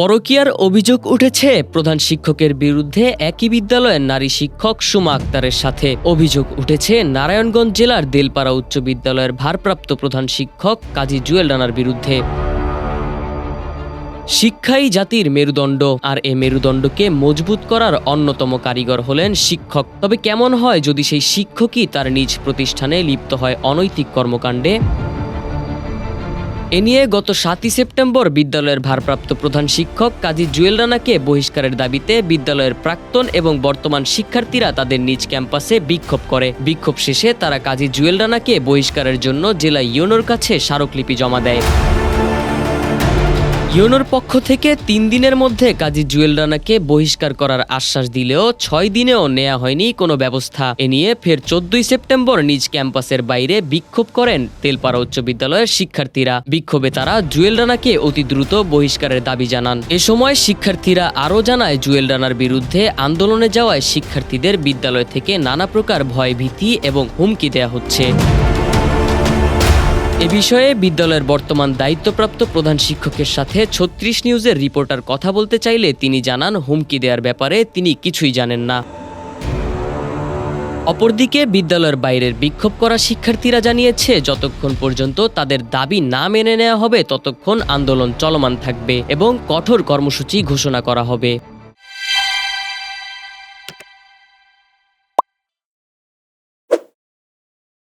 পরকীয়ার অভিযোগ উঠেছে, প্রধান শিক্ষকের বিরুদ্ধে একই বিদ্যালয়ের নারী শিক্ষক সুমা আক্তারের সাথে অভিযোগ উঠেছে। নারায়ণগঞ্জ জেলার দেলপাড়া উচ্চ বিদ্যালয়ের ভারপ্রাপ্ত প্রধান শিক্ষক কাজী জুয়েল রানার বিরুদ্ধে। শিক্ষাই জাতির মেরুদণ্ড, আর এ মেরুদণ্ডকে মজবুত করার অন্যতম কারিগর হলেন শিক্ষক। তবে কেমন হয় যদি সেই শিক্ষকই তার নিজ প্রতিষ্ঠানে লিপ্ত হয় অনৈতিক কর্মকাণ্ডে? এ নিয়ে গত সাতই সেপ্টেম্বর বিদ্যালয়ের ভারপ্রাপ্ত প্রধান শিক্ষক কাজী জুয়েল রানাকে বহিষ্কারের দাবিতে বিদ্যালয়ের প্রাক্তন এবং বর্তমান শিক্ষার্থীরা তাদের নিজ ক্যাম্পাসে বিক্ষোভ করে। বিক্ষোভ শেষে তারা কাজী জুয়েল রানাকে বহিষ্কারের জন্য জেলা ইউনোর কাছে স্মারকলিপি জমা দেয়। ইউনোর পক্ষ থেকে তিন দিনের মধ্যে কাজী জুয়েল রানাকে বহিষ্কার করার আশ্বাস দিলেও ছয় দিনেও নেওয়া হয়নি কোনো ব্যবস্থা। এ নিয়ে ফের চোদ্দই সেপ্টেম্বর নিজ ক্যাম্পাসের বাইরে বিক্ষোভ করেন তেলপাড়া উচ্চ বিদ্যালয়ের শিক্ষার্থীরা। বিক্ষোভে তারা জুয়েল রানাকে অতি দ্রুত বহিষ্কারের দাবি জানান। এ সময় শিক্ষার্থীরা আরও জানায়, জুয়েল রানার বিরুদ্ধে আন্দোলনে যাওয়ায় শিক্ষার্থীদের বিদ্যালয় থেকে নানা প্রকার ভয় ভীতি এবং হুমকি দেয়া হচ্ছে। এ বিষয়ে বিদ্যালয়ের বর্তমান দায়িত্বপ্রাপ্ত প্রধান শিক্ষকের সাথে ছত্রিশ নিউজের রিপোর্টার কথা বলতে চাইলে তিনি জানান, হুমকি দেওয়ার ব্যাপারে তিনি কিছুই জানেন না। অপরদিকে বিদ্যালয়ের বাইরের বিক্ষোভ করা শিক্ষার্থীরা জানিয়েছে, যতক্ষণ পর্যন্ত তাদের দাবি না মেনে নেওয়া হবে, ততক্ষণ আন্দোলন চলমান থাকবে এবং কঠোর কর্মসূচি ঘোষণা করা হবে।